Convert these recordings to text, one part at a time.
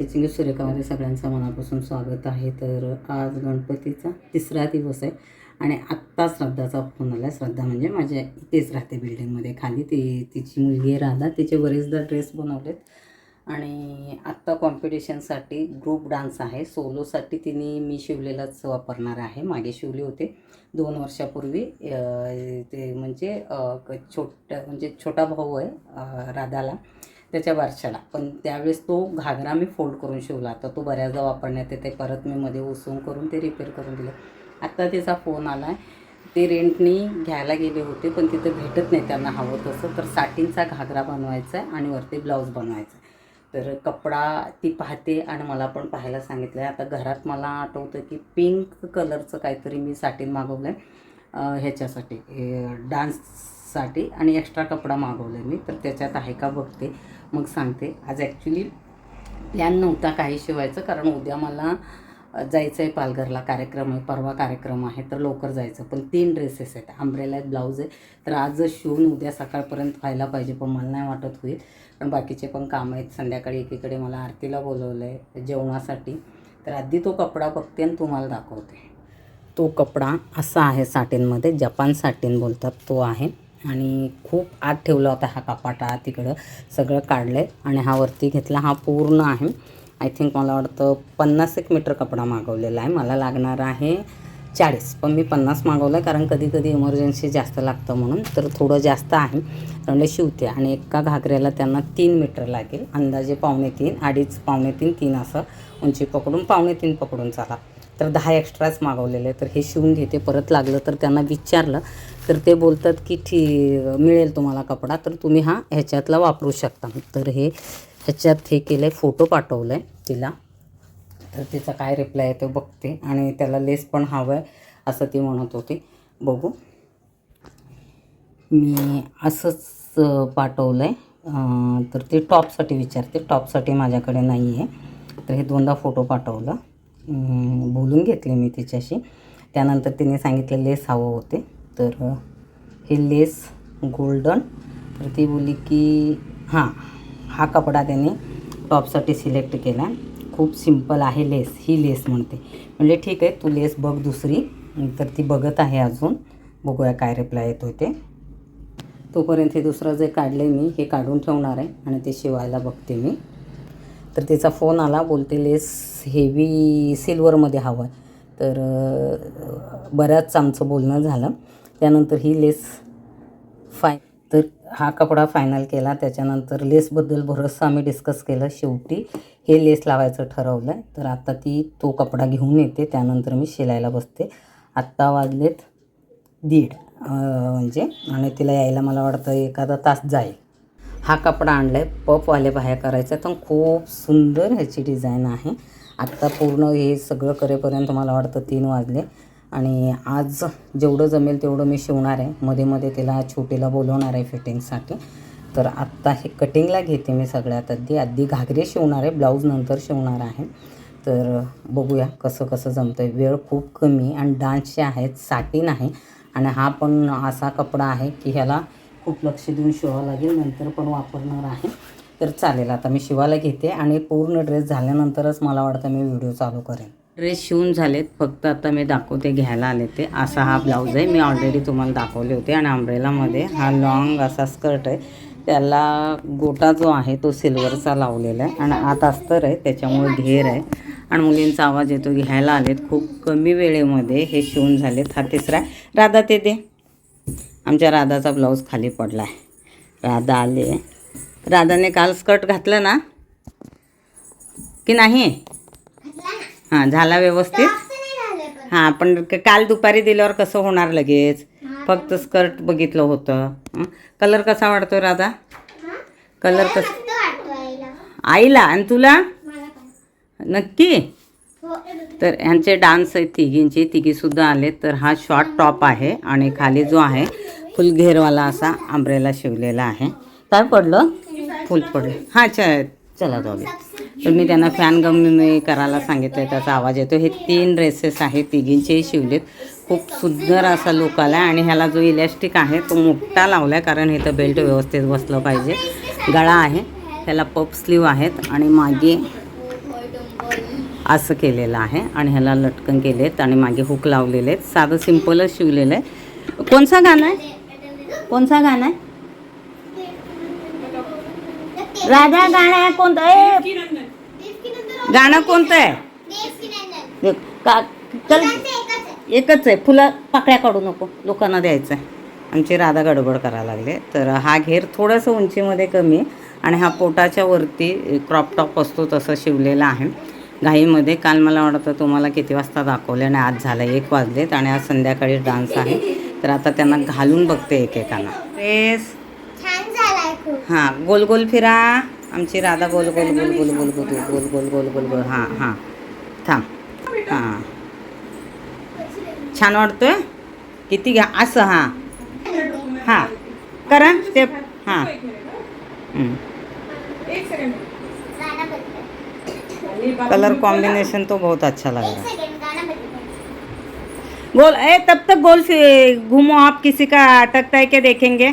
सुरुवात स्टिचिंग सूर्यकामध्ये सगळ्यांचं मनापासून स्वागत आहे. तर आज गणपतीचा तिसरा दिवस आहे आणि आत्ता श्रद्धाचा फोन आला श्रद्धा म्हणजे माझ्या इथेच राहते बिल्डिंगमध्ये. खाली ती तिची मुलगी आहे राधा. तिचे बरेचदा ड्रेस बनवलेत. आणि आत्ता कॉम्पिटिशनसाठी ग्रुप डान्स आहे. सोलोसाठी तिने मी शिवलेलाच वापरणार आहे. मागे शिवले होते. दोन वर्षापूर्वी ते म्हणजे छोट म्हणजे छोटा भाऊ आहे राधाला. त्याच्या बारशाला. पण त्यावेळेस तो घागरा मी फोल्ड करून शिवला. तर तो बऱ्याचदा वापरण्यात येते. परत मी मध्ये उसून करून ते रिपेअर करून दिलं. आत्ता तिचा फोन आला आहे ते रेंटनी घ्यायला गेले होते पण तिथं भेटत नाही त्यांना हवं तसं. तर साटींचा घागरा बनवायचा आहे आणि वरती ब्लाऊज बनवायचा आहे तर कपडा ती पाहते आणि मला पण पाहायला सांगितलं आहे आता घरात मला आठवतं की पिंक कलरचं काहीतरी मी साटीन मागवलं आहे ह्याच्यासाठी हे डान्ससाठी आणि एक्स्ट्रा कपडा मागवला आहे मी. तर त्याच्यात आहे का बघते. मग सांगते. आज ॲक्च्युली प्लॅन नव्हता काही शिवायचं कारण उद्या मला जायचं आहे पालघरला. कार्यक्रम आहे परवा कार्यक्रम आहे तर लवकर जायचं. पण तीन ड्रेसेस आहेत. आंब्रेला आहेत ब्लाऊज आहे. तर आजच शिवून उद्या सकाळपर्यंत व्हायला पाहिजे पण मला नाही वाटत होईल. पण बाकीचे पण कामं आहेत. संध्याकाळी एकीकडे मला आरतीला बोलवलं आहे जेवणासाठी. तर आधी तो कपडा बघते आणि तुम्हाला दाखवते. तो कपडा असा आहे साटीनमध्ये जपान साटीन बोलतात तो आहे. आणि खूप आत ठेवला होता हा कपाटा तिकडं. सगळं काढलं आहे आणि हा वरती घेतला. हा पूर्ण आहे. आय थिंक मला वाटतं पन्नास एक मीटर कपडा मागवलेला आहे. मला लागणार आहे चाळीस. पण मी पन्नास मागवलं आहे कारण कधी कधी इमर्जन्सी जास्त लागतं म्हणून. तर थोडं जास्त आहे. कारण शिवते. आणि एका घागऱ्याला त्यांना तीन मीटर लागेल. अंदाजे पावणे तीन अडीच पावणे तीन तीन असं उंची पकडून पावणे तीन पकडून चाला. तर दहा एक्स्ट्राच मागवलेले तर हे शिवून घेते. परत लागलं तर त्यांना विचारलं तर ते बोलतात की ठी मिळेल तुम्हाला कपडा तर तुम्ही हा ह्याच्यातला वापरू शकता. तर हे ह्याच्यात हे केलं आहे फोटो पाठवलं आहे तिला. तर तिचा काय रिप्लाय आहे तो बघते आणि त्याला लेस पण हवं आहे असं ती म्हणत होती. बघू. मी असंच पाठवलं आहे तर ते टॉपसाठी विचारते. टॉपसाठी माझ्याकडे नाही आहे तर हे दोनदा फोटो पाठवलं. बोलून घेतले मी तिच्याशी. त्यानंतर तिने सांगितलं लेस हवं होते. तर हे लेस गोल्डन. तर ती बोलली की हां हा कपडा त्याने टॉपसाठी सिलेक्ट केला. खूप सिंपल आहे लेस ही लेस म्हणते. म्हणजे ठीक आहे तू लेस बघ दुसरी. तर ती बघत आहे अजून. बघूया काय रिप्लाय येतो ते तोपर्यंत हे दुसरं जे काढले मी हे काढून ठेवणार आहे आणि ते शिवायला बघते मी. तर तिचा फोन आला बोलते लेस हेवी सिल्वरमध्ये हवं आहे. तर बऱ्याच आमचं बोलणं झालं. त्यानंतर ही लेस फाय तर हा कपडा फायनल केला. त्याच्यानंतर लेसबद्दल बरंचसं आम्ही डिस्कस केलं शेवटी. हे लेस लावायचं ठरवलं आहे तर आत्ता ती तो कपडा घेऊन येते. त्यानंतर मी शिलायला बसते. आत्ता वाजलेत दीड म्हणजे आणि तिला यायला मला वाटतं एखादा तास जाईल. हा कपडा आणला आहे पपवाले बाह्या करायचा तर खूप सुंदर ह्याची डिझाईन आहे. आत्ता पूर्ण हे सगळं करेपर्यंत मला वाटतं तीन वाजले. आणि आज जेवढं जमेल तेवढं मी शिवणार आहे. मध्ये मध्ये तिला छोटीला बोलवणार आहे फिटिंगसाठी. तर आत्ता हे कटिंगला घेते मी सगळ्यात आधी. आधी घागरे शिवणार आहे ब्लाऊज नंतर शिवणार आहे. तर बघूया कसं कसं जमतं आहे वेळ खूप कमी आणि डान्सचे आहेत साटी आहे. आणि हा पण असा कपडा आहे की ह्याला खूप लक्ष देऊन शिवावं लागेल. नंतर पण वापरणार आहे. तर चालेल आता मी शिवायला घेते आणि पूर्ण ड्रेस झाल्यानंतरच मला वाटतं मी व्हिडिओ चालू करेन. ड्रेस शिवून झालेत फक्त आता मी दाखवते घ्यायला आले ते. असा हा ब्लाऊज आहे मी ऑलरेडी तुम्हाला दाखवले होते. आणि अम्ब्रेलामध्ये हा लॉंग असा स्कर्ट आहे. त्याला गोटा जो आहे तो सिल्वरचा लावलेला आहे. आणि आत अस्तर आहे त्याच्यामुळे घेर आहे. आणि मुलींचा आवाज येतो घ्यायला आलेत खूप कमी वेळेमध्ये हे शिवून झालेत. हा तिसरा राधा ते दे. आमच्या राधाचा ब्लाऊज खाली पडला आहे राधा आले. राधाने काल स्कर्ट घातलं ना? की नाही? हां झाला व्यवस्थित. हां पण काल दुपारी दिल्यावर कसं होणार लगेच? फक्त स्कर्ट बघितलं होतं. हं? कलर कसा वाटतो राधा? कलर कस आईला. आणि तुला? नक्की? तर ह्यांचे डान्स आहेत तिघींचे. तिघीसुद्धा आले तर हा शॉर्ट टॉप आहे आणि खाली जो आहे फुल घेरवाला असा आंब्रेला शिवलेला आहे. काय पडलं? फुल पडलं. हां च चला जाऊ तर मी त्यांना फॅन गम करायला सांगितलं त्याचा आवाज येतो. हे तीन ड्रेसेस आहेत तिघींचेही शिवलेत. खूप सुंदर असा लुक आला आणि ह्याला जो इलॅस्टिक आहे तो मोठा लावला आहे कारण इथं बेल्ट व्यवस्थित बसलं पाहिजे. गळा आहे ह्याला पप स्लीव आहेत आणि मागे असं केलेलं आहे आणि ह्याला लटकन केले आहेत आणि मागे हुक लावलेले आहेत. साधं सिम्पलच शिवलेलं आहे. कोणचा गाणं आहे? कोणचा गाणं आहे? राधा गाणं आहे कोणतं? ए! गाणं कोणतं आहे? का चल. एकच आहे. फुलं पाकळ्या काढू नको. लोकांना द्यायचं आहे. आमची राधा गडबड करायला लागले. तर हा घेर थोडंसं उंचीमध्ये कमी आहे. आणि हा पोटाच्या वरती क्रॉप टॉप असतो तसं शिवलेला आहे. घाईमध्ये काल मला वाटतं तुम्हाला किती वाजता दाखवले आणि आज झालं एक वाजलेत आणि आज संध्याकाळी डान्स आहे. तर आता त्यांना घालून बघते एकेकांना. खूप हाँ गोल गोल फिरा आमची राधा गोल गोल गोल गोल गोल गोल गोल गोल गोल गोल गोल हाँ हाँ थांब हाँ छान वाटतोय किती घ्या असं हाँ हाँ करा स्टेप हाँ हं. कलर कॉम्बिनेशन तो बहुत अच्छा लग रहा है गोल ए तब तक गोल फि- घूमो आप किसी का अटकता है क्या देखेंगे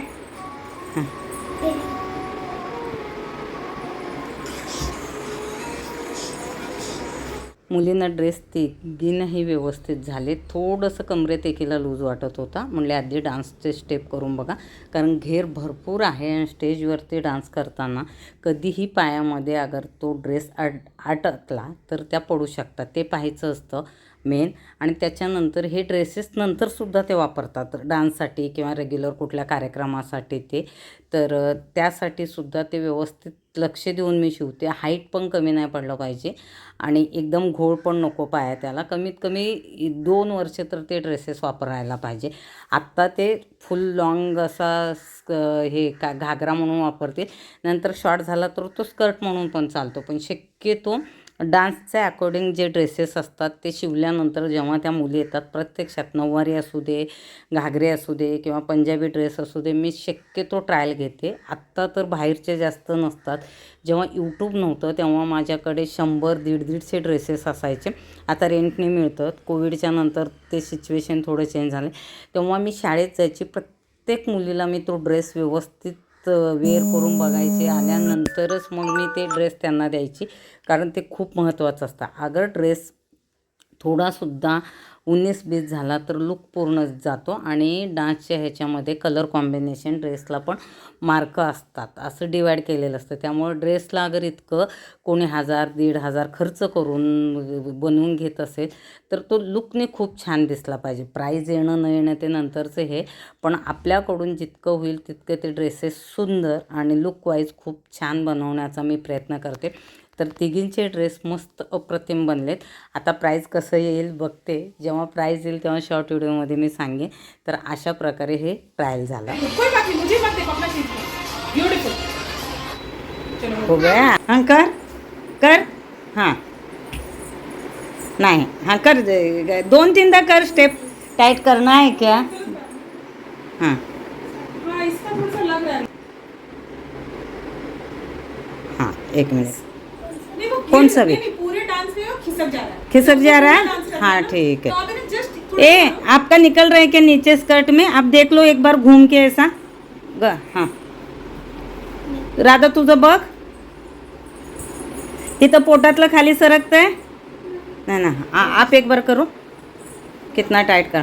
मुलींना ड्रेस तिघींनाही व्यवस्थित झाले. थोडंसं कमरेत एकीला लूज वाटत होता. म्हणले आधी डान्सचे स्टेप करून बघा. कारण घेर भरपूर आहे आणि स्टेजवरती डान्स करताना कधीही पायामध्ये अगर तो ड्रेस अड आटकला तर त्या पडू शकतात. ते पाहायचं असतं. मेन आणि त्याच्यानंतर हे ड्रेसेस नंतरसुद्धा ते वापरतात. डान्ससाठी किंवा रेग्युलर कुठल्या कार्यक्रमासाठी ते. तर त्यासाठी सुद्धा ते व्यवस्थित लक्ष देऊन मी शिवते. हाईट पण कमी नाही पडलं पाहिजे. आणि एकदम घोळ पण नको पाया त्याला कमीत कमी दोन वर्ष तर ते ड्रेसेस वापरायला पाहिजे. आत्ता ते फुल लॉंग असा स्क हे का घागरा म्हणून वापरते. नंतर शॉर्ट झाला तर तो स्कर्ट म्हणून पण चालतो. पण शक्यतो डान्सच्या अकॉर्डिंग जे ड्रेसेस असतात ते शिवल्यानंतर जेव्हा त्या मुली येतात प्रत्यक्षात नऊवारी असू दे घागरे असू दे किंवा पंजाबी ड्रेस असू दे मी शक्यतो ट्रायल घेते. आत्ता तर बाहेरचे जास्त नसतात. जेव्हा यूट्यूब नव्हतं तेव्हा माझ्याकडे शंभर दीड दीडशे ड्रेसेस असायचे. आता रेंटने मिळतं. कोविडच्या नंतर ते सिच्युएशन थोडं चेंज झालं. तेव्हा मी शाळेत जायची प्रत्येक मुलीला मी तो ड्रेस व्यवस्थित वेअर करून बघायचे. आल्यानंतरच मग मी ते ड्रेस त्यांना द्यायची. कारण ते खूप महत्त्वाचं असतं. अगर ड्रेस थोडासुद्धा उन्नीस बीस झाला तर लुक पूर्ण जातो आणि डान्सच्या ह्याच्यामध्ये कलर कॉम्बिनेशन ड्रेसला पण मार्क असतात. असं डिवाईड केलेलं असतं. त्यामुळे ड्रेसला अगर इतकं कोणी हजार दीड हजार खर्च करून बनवून घेत असेल तर तो लुकने खूप छान दिसला पाहिजे. प्राईज येणं न येणं ते नंतरचं हे. पण आपल्याकडून जितकं होईल तितके ते ड्रेसेस सुंदर आणि लुकवाईज खूप छान बनवण्याचा मी प्रयत्न करते. तर तिघींचे ड्रेस मस्त अप्रतिम बनलेत. आता प्राईज कसं येईल बघते. जेव्हा प्राईज येईल तेव्हा शॉर्ट व्हिडिओमध्ये मी सांगेन. तर अशा प्रकारे हे ट्रायल झालं. हो गया? हाँ कर. कर. हाँ. नहीं. हाँ कर. दोन तीनदा कर स्टेप टाइट करना है क्या? हाँ. हाँ एक मिनट कौन सा भी? खिसक जा रहा है। खिसक जा रहा पूरे डांस है हाँ ठीक है। ए आपका निकल रहा है क्या नीचे स्कर्ट में? आप देख लो एक बार घूम के ऐसा। ग हाँ। राधा तुझं बघ। इथं पोटातलं खाली सरकतंय? नाही ना आ- आप एक बार करू. कितना टाईट कर.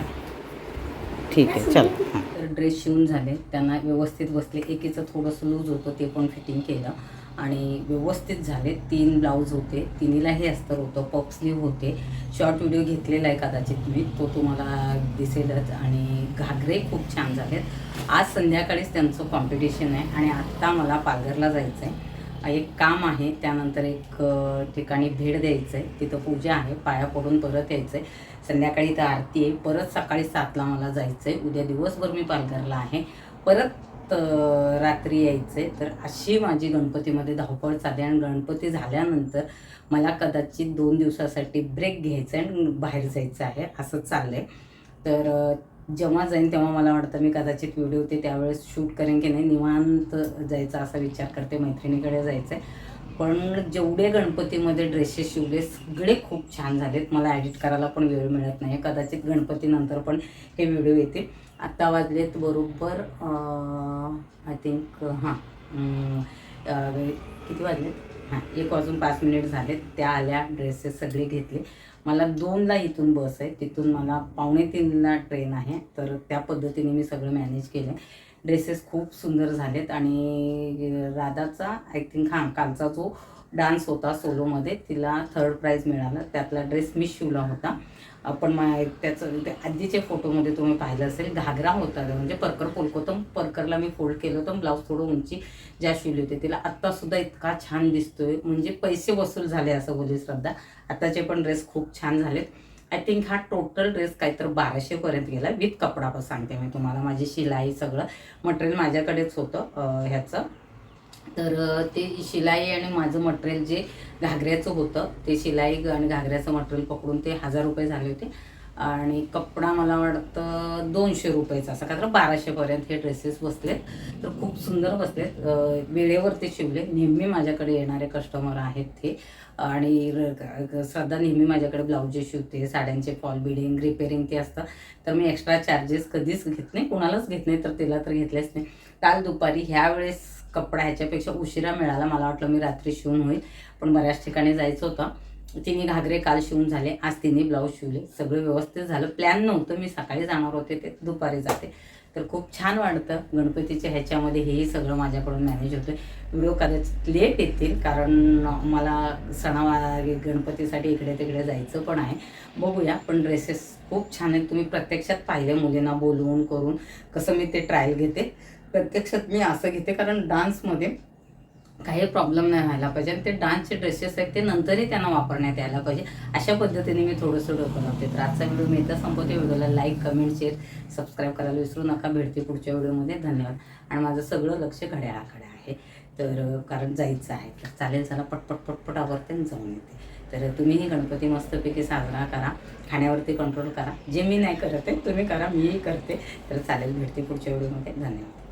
ठीक आहे चल. तर ड्रेस शिवून झाले. त्यांना व्यवस्थित बसले. एकीचं थोडंसं लूज होतं ते पण फिटिंग केलं. आणि व्यवस्थित झाले. तीन ब्लाऊज होते. तिन्हीलाही अस्तर होतं. पप स्लीव होते. शॉर्ट व्हिडिओ घेतलेला आहे कदाचित मी. तो तुम्हाला दिसेलच. आणि घागरे खूप छान झालेत. आज संध्याकाळीच त्यांचं कॉम्पिटिशन आहे. आणि आत्ता मला पालघरला जायचं आहे एक काम आहे. त्यानंतर एक ठिकाणी भेट द्यायचं आहे तिथं पूजा आहे. पाया पडून परत यायचं आहे संध्याकाळी इथं आरती आहे. परत सकाळी सातला मला जायचं आहे उद्या दिवसभर मी पालघरला आहे. परत रात्री यायचं. आहे तर अशी माझी गणपतीमध्ये धावपळ चालली आणि गणपती झाल्यानंतर मला कदाचित दोन दिवसासाठी ब्रेक घ्यायचा आहे आणि बाहेर जायचं आहे असं चाललं आहे तर जेव्हा जाईन तेव्हा मला वाटतं मी कदाचित व्हिडिओ ते त्यावेळेस शूट करेन की नाही निवांत जायचा असा विचार करते मैत्रिणीकडे जायचं आहे पण जेवढे गणपतीमध्ये ड्रेसेस शिवले सगळे खूप छान झालेत. मला ॲडिट करायला पण वेळ मिळत नाही कदाचित गणपतीनंतर पण हे व्हिडिओ येतील. आत्ता वाजलेत बरोबर आय थिंक हां. किती वाजले हां एक वाजून पाच मिनिट झाले त्या आल्या ड्रेसेस सगळे घेतले. मला दोनला इथून बस आहे. तिथून मला पावणे तीनला ट्रेन आहे. तर त्या पद्धतीने मी सगळं मॅनेज केलं ड्रेसेस खूप सुंदर झालेत आणि राधाचा आय थिंक हां कालचा जो डान्स होता सोलोमध्ये तिला थर्ड प्राईज मिळाला. त्यातला ड्रेस मी शिवला होता. आपण मा त्याचं ते आधीच्या फोटोमध्ये तुम्ही पाहिलं असेल घागरा होता म्हणजे परकर पोलकोतम परकरला मी फोल्ड केलं होतं ब्लाऊज थोडं उंची ज्या शिवली होती. तिला आत्तासुद्धा इतका छान दिसतोय. म्हणजे पैसे वसूल झाले असं बोलली श्रद्धा. आत्ताचे पण ड्रेस खूप छान झालेत. आय थिंक हा टोटल ड्रेस काहीतरी बाराशेपर्यंत गेला. विथ कपडा पण सांगते मी तुम्हाला. माझी शिलाई सगळं मटेरियल माझ्याकडेच होतं ह्याचं. तर ते शिलाई आणि माझं मटेरियल जे घागऱ्याचं होतं ते शिलाई आणि घागऱ्याचं मटेरियल पकडून ते हजार रुपये झाले होते. आणि कपडा मला वाटतं दोनशे रुपयाचा असं का तर बाराशेपर्यंत हे ड्रेसेस बसलेत. तर खूप सुंदर बसलेत. वेळेवर ते शिवले. नेहमी माझ्याकडे येणारे कस्टमर आहेत ते. आणि र- श्रद्धा नेहमी माझ्याकडे ब्लाऊजे शिवते साड्यांचे फॉल बिडिंग रिपेरिंग ते असतं. तर मी एक्स्ट्रा चार्जेस कधीच घेत नाही कोणालाच घेत नाही तर तिला तर घेतलेच नाही. काल दुपारी ह्या वेळेस कपडा ह्याच्यापेक्षा उशिरा मिळाला मला वाटलं मी रात्री शिवून होईल. पण बऱ्याच ठिकाणी जायचं होतं. तिने घागरे काल शिवून झाले आज तिने ब्लाऊज शिवले. सगळं व्यवस्थित झालं. प्लॅन नव्हतं मी सकाळी जाणार होते ते दुपारी जाते. तर खूप छान वाटतं. गणपतीच्या ह्याच्यामध्ये हेही सगळं माझ्याकडून मॅनेज होतं व्हिडिओ कदाचित लेट येतील कारण मला सणावार गणपतीसाठी इकडे तिकडे जायचं पण आहे. बघूया पण ड्रेसेस खूप छान आहेत. तुम्ही प्रत्यक्षात पाहिले मुलींना बोलवून करून. कसं मी ते ट्रायल घेते. प्रत्यक्षात मी असं घेते कारण डान्समध्ये काही प्रॉब्लेम नाही व्हायला पाहिजे. आणि ते डान्सचे ड्रेसेस आहेत ते नंतरही त्यांना वापरण्यात यायला पाहिजे. अशा पद्धतीने मी थोडंसं डोकं लावते. तर आजचा व्हिडिओ मी इथं संपवते. व्हिडिओला लाईक कमेंट शेअर सबस्क्राईब करायला विसरू नका. भेटते पुढच्या व्हिडिओमध्ये. धन्यवाद. आणि माझं सगळं लक्ष घड्याळाकडे आहे. तर कारण जायचं आहे. तर चालेल चला पटपट पटपट आवरते आणि जाऊन येते. तर तुम्हीही गणपती मस्तपैकी साजरा करा. खाण्यावरती कंट्रोल करा. जे मी नाही करत आहे तुम्ही करा. मीही करते. तर चालेल भेटते पुढच्या व्हिडिओमध्ये. धन्यवाद.